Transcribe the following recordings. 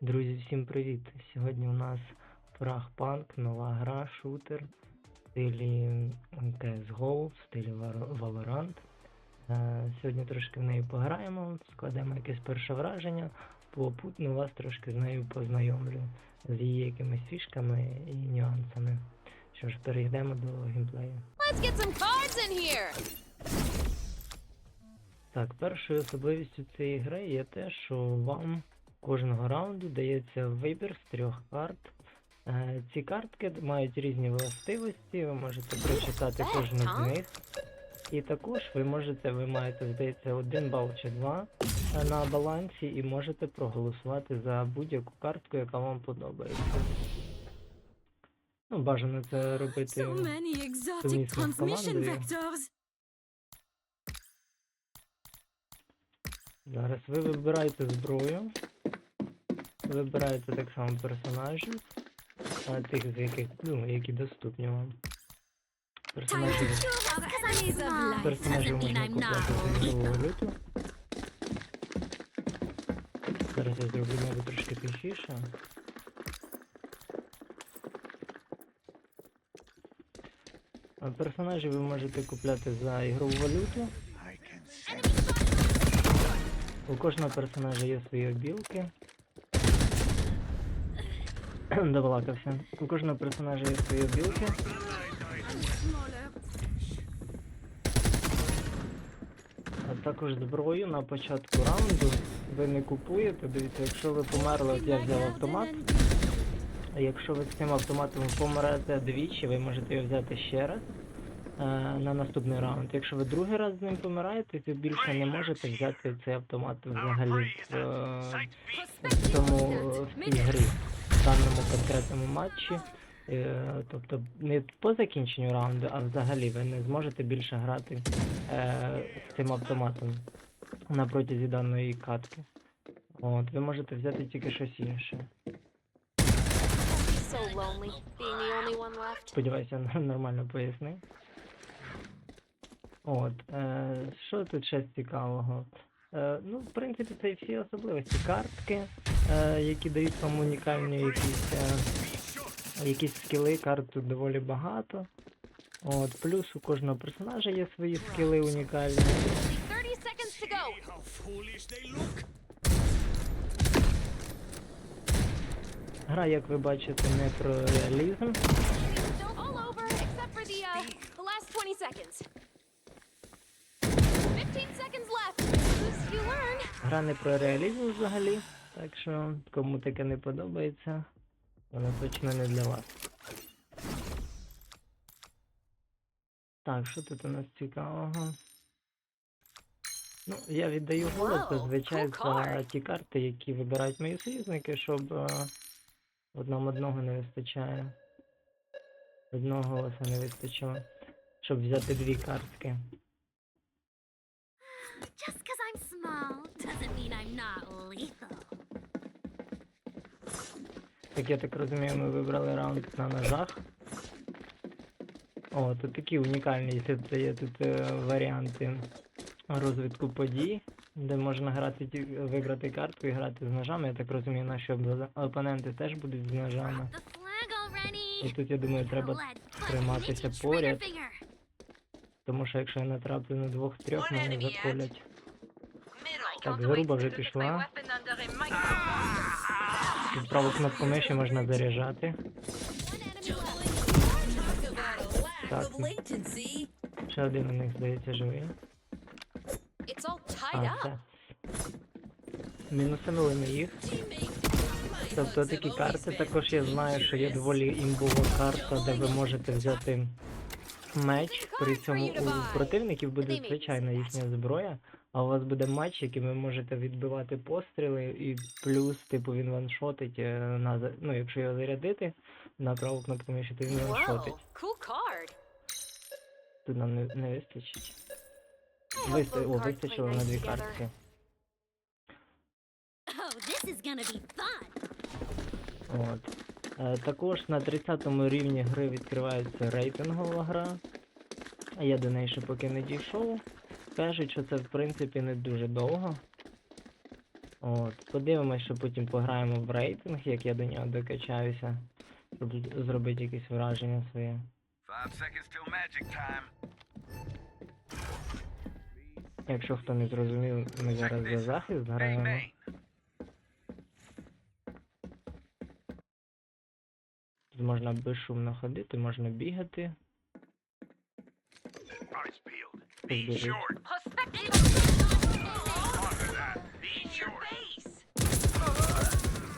Друзі, всім привіт! Сьогодні у нас Прахпанк, нова гра, шутер в стилі CSGO, в стилі Valorant. Е, Сьогодні трошки в неї пограємо, складемо якесь перше враження, попутно вас трошки з нею познайомлю з її якимись фішками і нюансами. Що ж, перейдемо до геймплею. Let's get some cards in here. Так, першою особливістю цієї гри є те, що вам кожного раунду дається вибір з трьох карт. Е, Ці картки мають різні властивості, ви можете прочитати кожну з них. І також ви можете, ви маєте, здається, один бал чи два е, на балансі і можете проголосувати за будь-яку картку, яка вам подобається. Ну, бажано це робити. So many exotic transmission vectors. Зараз ви вибираєте зброю, вибираєте так само персонажів, а, тих, з яких, ну, які доступні вам. Персонажі, персонажів можна I'm за ігрову валюту. Зараз я зроблю небо трошки тихіше. А Персонажі ви можете купляти за ігрову валюту. У кожного персонажа є свої обілки. Добалакався. У кожного персонажа є свої обілки. А також зброю на початку раунду ви не купуєте. Дивіться, якщо ви померли, от я взяв автомат. А якщо ви з цим автоматом помрете двічі, ви можете його взяти ще раз на наступний раунд. Якщо ви другий раз з ним помираєте, то більше не можете взяти цей автомат взагалі в, е, в цьому в цій грі, в даному конкретному матчі. Е, Тобто не по закінченню раунду, а взагалі ви не зможете більше грати е, з цим автоматом на протязі даної катки. От, ви можете взяти тільки щось інше. So. Сподіваюся, нормально пояснив. От, е, що тут ще цікавого? Е, ну, в принципі, це всі особливості. Картки, е, які дають вам унікальні якісь, е, якісь скіли, карт тут доволі багато. От, плюс у кожного персонажа є свої скіли унікальні. 30 seconds to go. How foolish they look! Гра, як ви бачите, не про реалізм. Still all over, except for the, uh, the last 20 seconds. 15 seconds left. Lose, you learn. Гра не про реалізм взагалі, так що кому таке не подобається, вона точно не для вас. Так, що тут у нас цікавого? Ну, я віддаю голос зазвичай за ті карти, які вибирають мої союзники, щоб е, от нам одного не вистачає. Одного голоса не вистачило. Щоб взяти дві картки. Так я так розумію, ми вибрали раунд на ножах. О, тут такі унікальні тут є тут е, варіанти розвитку подій, де можна грати вибрати картку і грати з ножами. Я так розумію, наші опоненти теж будуть з ножами. І тут я думаю, треба триматися поряд, тому що якщо я натраплю на двох-трьох, мене заколять. Так, заруба вже пішла. Тут праву кнопку миші можна заряджати. Так, ще один у них здається живий. А, все. Мінусанули ми їх. Тобто такі карти також я знаю, що є доволі імбова карта, де ви можете взяти меч. При цьому у противників буде звичайна їхня зброя, а у вас буде меч, яким ви можете відбивати постріли, і плюс, типу, він ваншотить е, на ну, якщо його зарядити на праву кнопку миші, то він ваншотить. Cool card. Тут нам не, не вистачить. Виста... О, вистачило на дві картки. Oh. От. Е, також на 30 рівні гри відкривається рейтингова гра. Я до неї ще поки не дійшов. Кажуть, що це в принципі не дуже довго. От, подивимось, що потім пограємо в рейтинг, як я до нього докачаюся, щоб зробити якесь враження своє. Якщо хто не зрозумів, ми зараз за захист граємо. Тут можна безшумно ходити, можна бігати. Be short.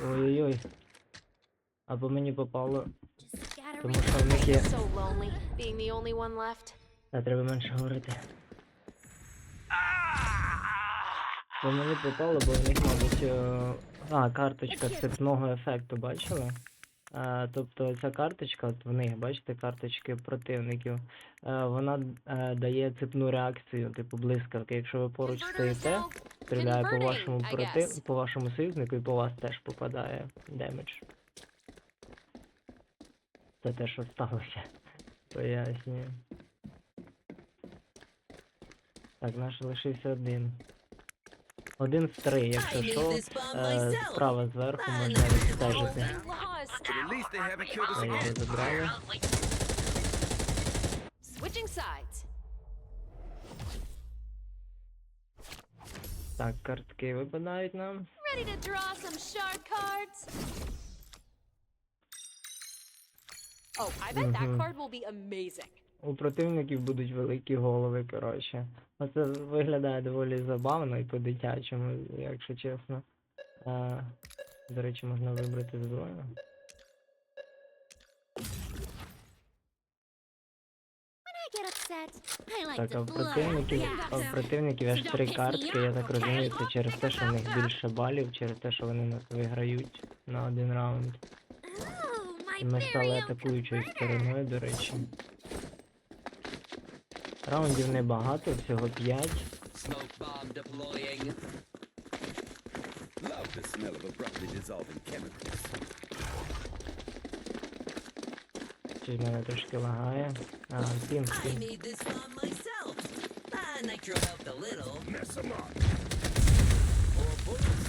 Ой-ой-ой. А по мені попало, тому що в них є. So lonely, being the only one left. А треба менше говорити. По мені попало, бо в них, мабуть, е, а, карточка цепного ефекту, бачили? Тобто ця карточка, от в них, бачите, карточки противників, вона дає цепну реакцію, типу блискавки. Якщо ви поруч стоїте, стріляє по вашому проти... по вашому союзнику і по вас теж попадає демедж. Це те, що сталося. Пояснюю. Так, наш лишився один. Один з три, якщо що, е, справа зверху можна відстежити. Та його забрали. Switching sides. Так, картки випадають нам. Ready to draw some shard cards? Oh, I bet that Mhm. card will be amazing. У противників будуть великі голови, коротше. Оце виглядає доволі забавно і по-дитячому, якщо чесно. А, до речі, можна вибрати зброю. Так, а в противників, а в противників аж три картки, я так розумію, це через те, що в них більше балів, через те, що вони нас виграють на один раунд. І ми стали атакуючою стороною, до речі. Раундів небагато, всього 5. Smoke bomb deploying. Love the smell of abruptly dissolving chemicals. Щось в мене трошки лагає. А, пінг, I пінг. made this bomb myself. Ah, nitro helped a little. Mess them up. Or bullets.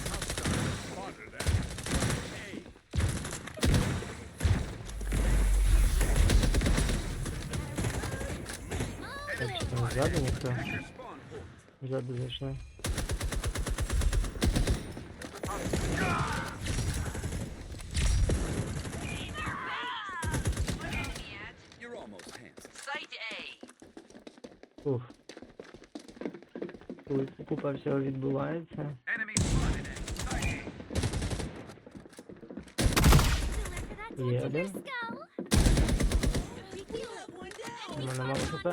Almost handsome. Site A. Ух. Коли купа всього відбувається. Enemy spotted at site A. Є один. Skull. У мене мало хп.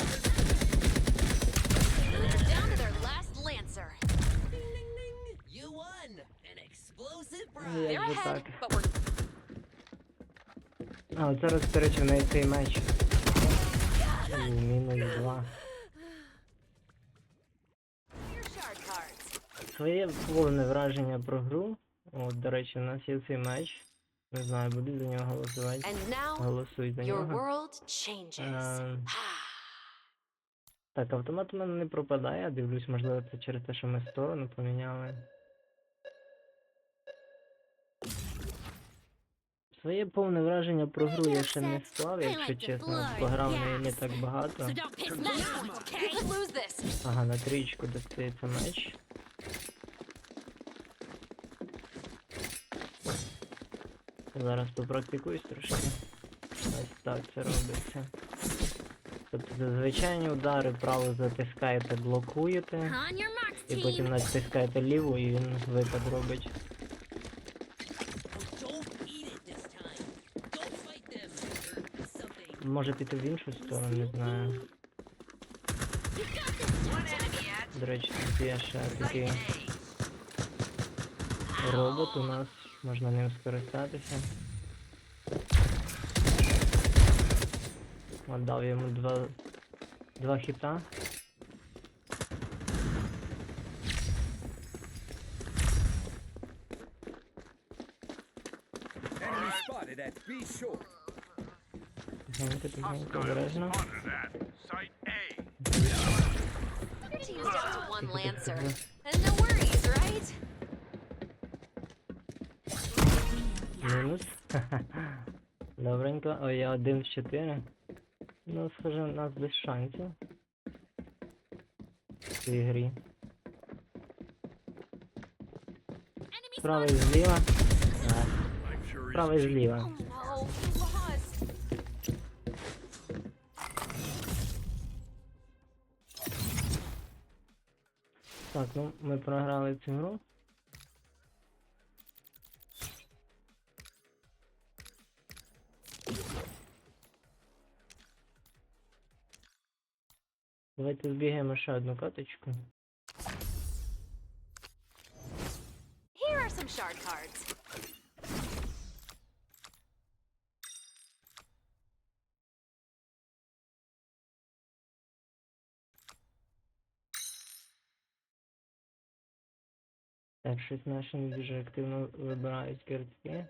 Як ahead, так? А, от зараз, до речі, в неї цей меч. У, мінус два. Своє повне враження про гру. От, до речі, у нас є цей меч. Не знаю, буду за нього голосувати. Голосуй за нього. Ем, Так, автомат у мене не пропадає, я дивлюсь, можливо, це через те, що ми сторону поміняли. Своє повне враження про гру я ще не склав, якщо чесно. Пограв неї не так багато. Ага, на трічку достається меч. Зараз попрактикуюсь трошки. Ось так це робиться. Тобто за звичайні удари право затискаєте, блокуєте, і потім натискаєте ліву і він випад робить. Може піти в іншу сторону, не знаю. До речі, тут є ще такий робот у нас, можна ним скористатися. От дав йому два, два хіта. Enemy spotted at B short. Тихенько, тихенько, обережно. Мінус. Добренько. Ой, я один з чотири. Ну, схоже, у нас без шансів. В цій грі. Справа і зліва. Справа і зліва. Так, ну ми програли цю гру. Давайте збігаємо ще одну каточку. Here are some shard cards. Так, щось наші не дуже активно вибирають картки.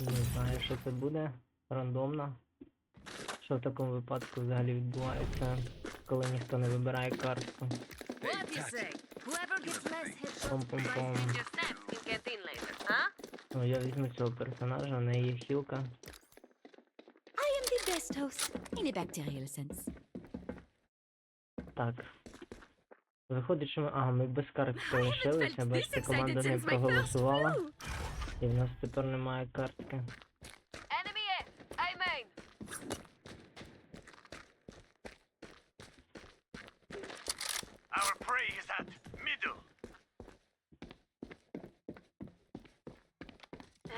Не знаю, що це буде. Рандомно. Що в такому випадку взагалі відбувається, коли ніхто не вибирає картку. Пом-пом-пом. Ну, я візьму цього персонажа, в неї є хілка. I am the best host in a bacterial sense. Так. Виходить, що ми. Ага, ми без картки лишилися, бачите, команда не проголосувала. І в нас тепер немає картки.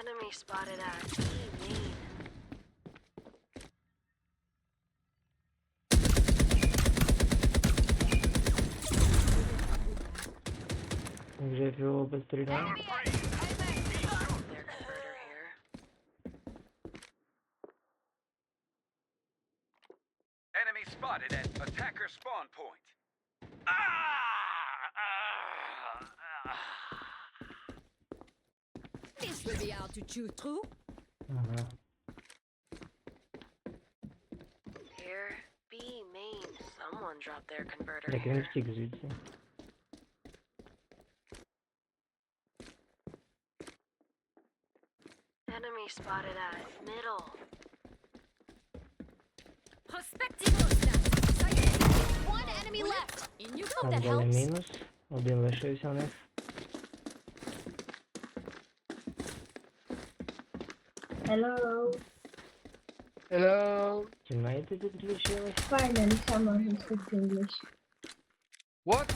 Enemy A, A Вже фіоло постріляє. Enemy A, A main. Their converter here. Enemy spotted at attacker spawn point. Ah! Ah! Ah! This will be hard to chew through. Ага. Here, B main. Someone dropped their converter Так він here. втік звідси. spotted at middle. Prospecting hostiles. One enemy left. In you Hope go. Так, that дали helps. мінус. Один лишився в них. Hello. Hello. Тімейти підключились. Finally, someone who speaks English. What?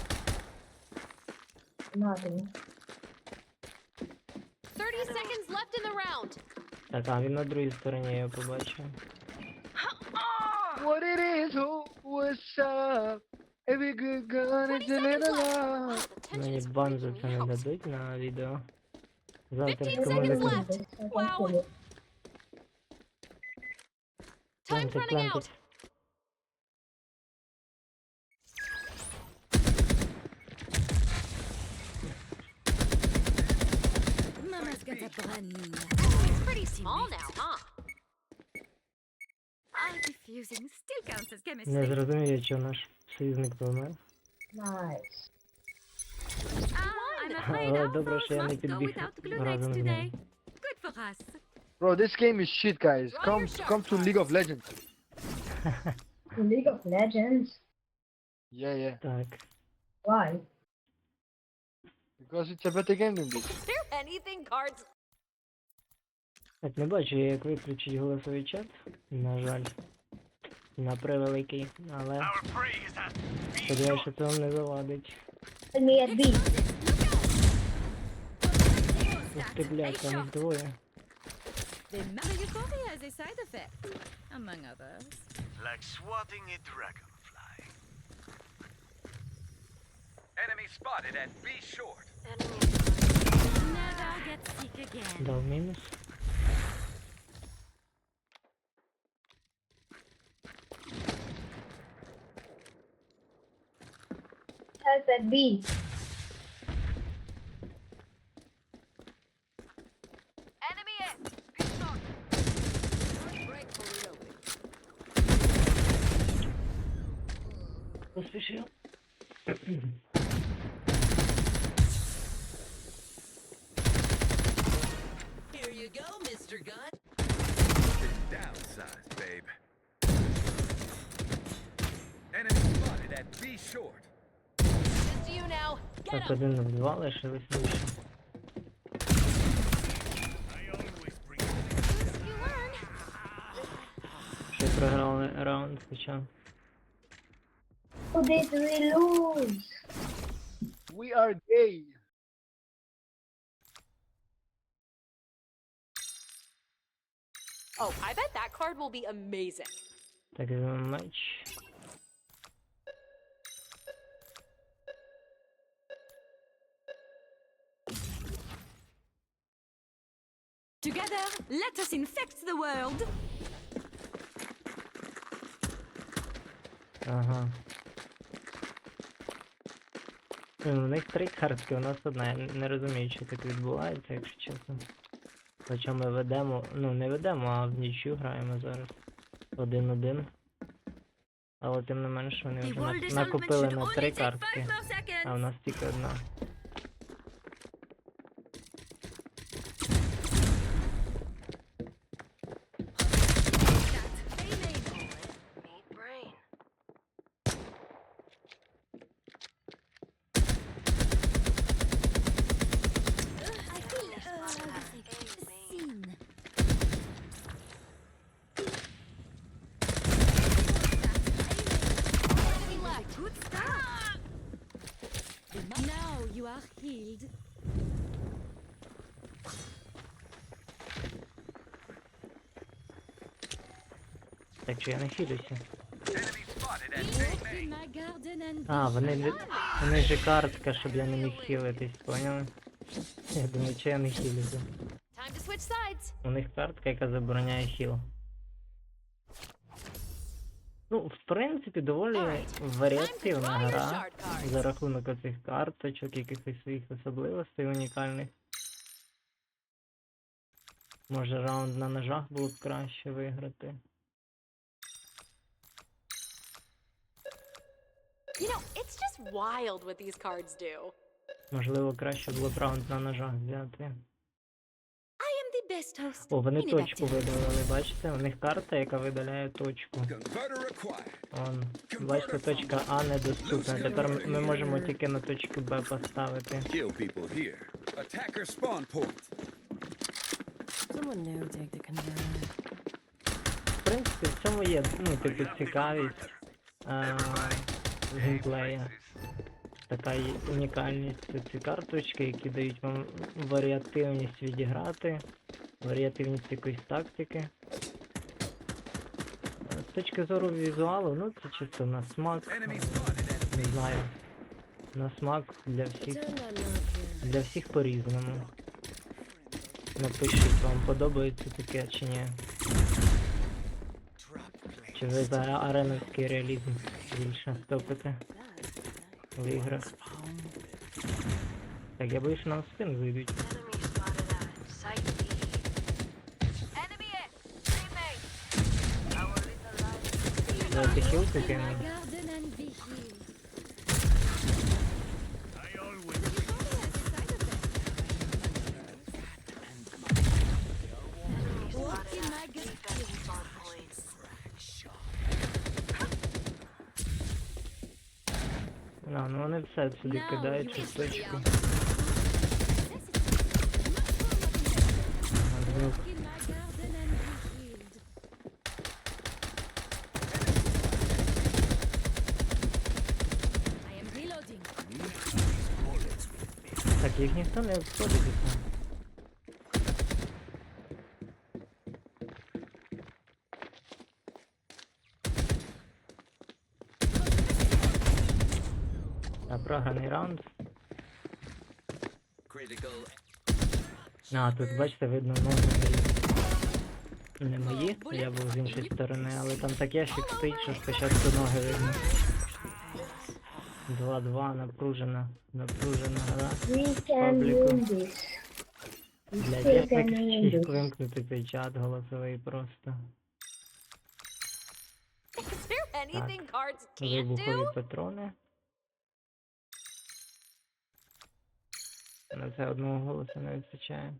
Nothing. Так, а він на другій стороні, я його побачив. What it is? Who? What's up? Every good gun 20 is a seconds little left. love. Wow, the tension Мені is бан за making це me не out. дадуть на відео. Завтра 15 з команди seconds буде. left. This, I can Wow. feel it. Time's Плентить, running out. плентить. Mama's got a brand new It's pretty small now, huh? Eye diffusing still counts as Не chemistry. зрозумію, чого наш союзник помер. Nice. Ah, I'm afraid Але our добре, foes що я не must go підбіг without glutex разом з today. ним. Good for us. Bro, this game is shit, guys. Draw Come, your shot come to League of cards. Legends. The League of Legends. Yeah, yeah. Так. Why? Because it's a better game than this. Is there anything cards? Так, не бачу, як виключить голосовий чат. На жаль. На превеликий. Але сподіваюся, що це вам не завадить. Ух ти, блядь, там двоє. Like swatting a dragonfly. Enemy spotted at B short. Дав мінус. I said B. Here you go, Mr. Gun. Downsize, babe. Enemy spotted at B short. лише. You learn. Ще програли раунд хоча. Who did we lose? We are gay. Oh, I bet that card will be amazing. Так, візьмемо меч. Together, let us infect the world. Ага. У них три картки, у нас одна. Я не розумію, що так відбувається, якщо чесно. Хоча ми ведемо, ну не ведемо, а в нічю граємо зараз. Один-один. Але тим не менш вони вже накопили на три картки. А у нас тільки одна. Healed. Так що я не хилюся. А, вони, вони же картка, щоб я не міг хилитись, поняли? Я думаю, чи я не хилюся. У них картка, яка забороняє хіл. Ну, в принципі, доволі варіативна гра за рахунок оцих карточок, якихось своїх особливостей унікальних. Може раунд на ножах було б краще виграти. You know, it's just wild what these cards do. Можливо, краще було б раунд на ножах взяти. I am the best host. О, вони точку видалили, бачите? У них карта, яка видаляє точку. Он, бачите, точка А недоступна. Тепер ми можемо тільки на точку Б поставити. В принципі, в цьому є, ну, типу, цікавість а, геймплея. Така унікальність. Ці карточки, які дають вам варіативність відіграти, варіативність якоїсь тактики. З точки зору візуалу, ну це чисто на смак. Не знаю. На смак для всіх. Для всіх по-різному. Напишіть, вам подобається таке чи ні. Чи ви за ареновський реалізм більше топите в іграх? Так, я боюсь, що нам в спин зайдуть. It. Teammate. Давайте хілку Walk in my кинемо. garden and be healed. Walk in my garden. А, ну вони все сюди Now кидають you через will see точку. our- А, ну, Walk in my garden and be healed. I am reloading. Так, їх ніхто не обходить. там. А, програний раунд. critical. А, тут бачите, видно ноги. Не мої, я був з іншої сторони, але там так ящик стоїть, що спочатку ноги видно. 2-2, напружена, напружена гра. Пабліку. Блядь, так вимкнути цей чат голосовий просто. Can't Вибухові do? Патрони. На це одного голосу не вистачає.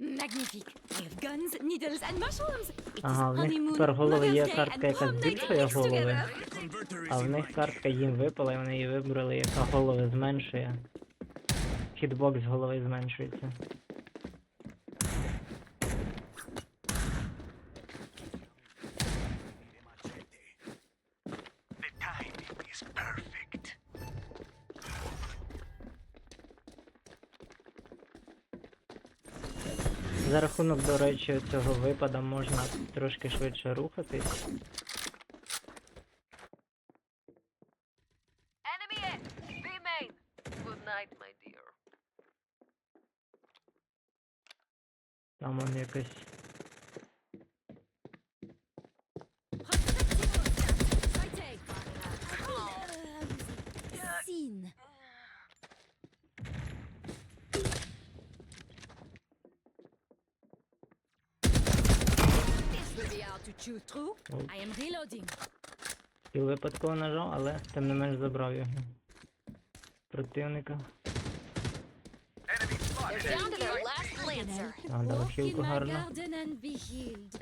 Magnifique. I have guns, needles, and mushrooms. It Ага, в них тепер голови є картка, яка збільшує голови. А в них картка їм випала, і вони її вибрали, яка голови зменшує. Хітбокс голови зменшується. За рахунок, до речі, цього випада можна трошки швидше рухатись. Там он B Oh. I am reloading. Скіл випадково нажав, але тим не менш забрав його. Противника. Down to their last lancer. А, Walk in хілку my гарно. garden and be healed.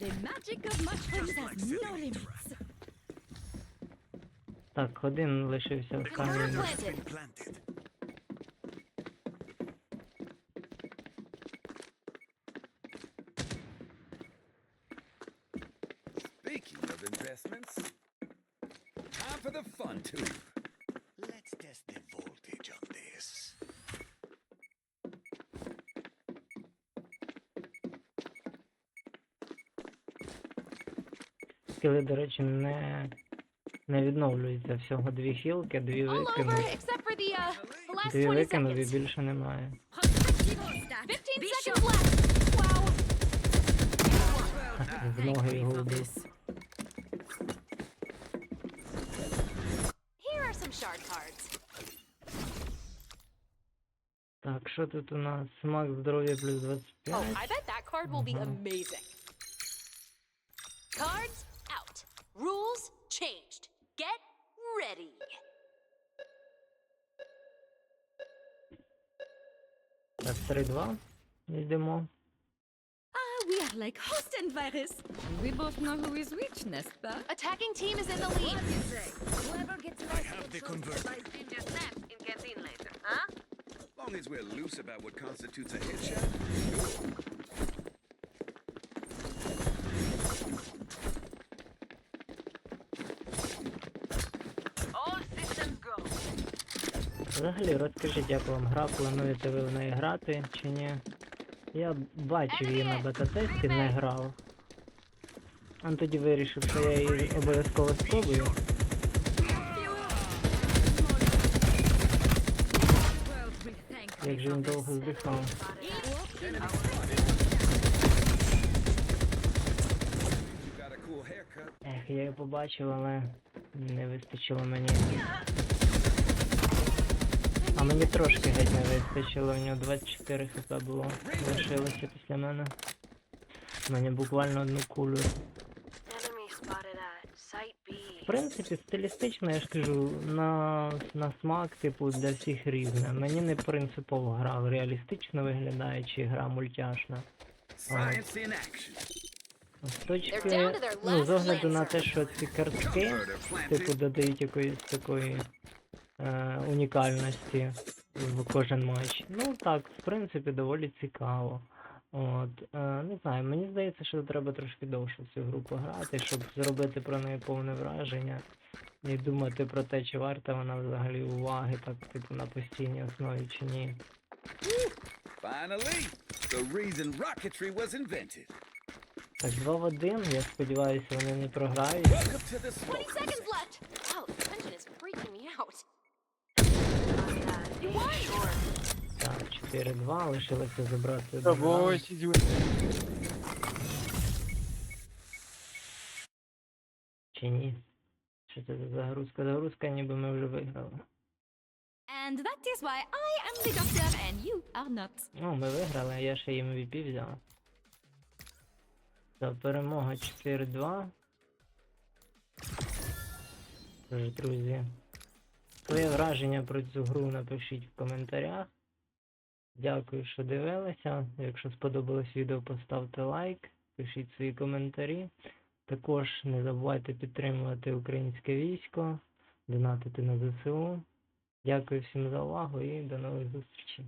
The magic of mushrooms has no limits. Так, один лишився в Marker камені. planted. planted. Скіли, до речі, не, не відновлюються. Всього дві хілки, дві uh, last Дві 20 викинув і більше немає. Prospectivo stat. 15 Be seconds sure. left! Wow! В ноги його cards. Так, що тут у нас? Смак здоров'я плюс 25. Oh, I bet that card will be Uh-huh. amazing. Cards 3-2. Йдемо. Ah, we are like host and virus. We both know who is which, n'est-ce pas? Attacking team is in the lead. Whoever gets I have the converter. ginger snaps in canteen later, huh? Long as we're loose about what constitutes a headshot, Взагалі, розкажіть, як вам гра, плануєте ви в неї грати чи ні? Я бачив її на бета-тесті, не грав. А тоді вирішив, що я її обов'язково спробую. Як же він довго здихав. Ех, я її побачив, але не вистачило мені. А мені трошки геть не вистачило, в нього 24 хп було. Лишилося після мене. Мені буквально одну кулю. В принципі, стилістично, я ж кажу, на, на смак, типу, для всіх різне. Мені не принципово гра реалістично виглядає, чи гра мультяшна. З точки, ну, з огляду на те, що ці картки, типу, додають якоїсь такої е, унікальності в кожен матч. Ну так, в принципі, доволі цікаво. От, е, не знаю, мені здається, що треба трошки довше в цю гру пограти, щоб зробити про неї повне враження. І думати про те, чи варта вона взагалі уваги, так, типу, на постійній основі чи ні. Finally, the reason rocketry was invented. Так, 2 в 1, я сподіваюся, вони не програють. Welcome to the 20 smoke. seconds left. Wow, the tension is freaking me out. Так, 4-2, лишилося забрати. Тобой Чи ні? Що це за загрузка? Загрузка, ніби ми вже виграли. And that is why I am the doctor and you are not. Ну, ми виграли, а я ще їм MVP взяв. За перемога 4-2. Тож, друзі, своє враження про цю гру напишіть в коментарях. Дякую, що дивилися. Якщо сподобалось відео, поставте лайк, пишіть свої коментарі. Також не забувайте підтримувати українське військо, донатити на ЗСУ. Дякую всім за увагу і до нових зустрічей.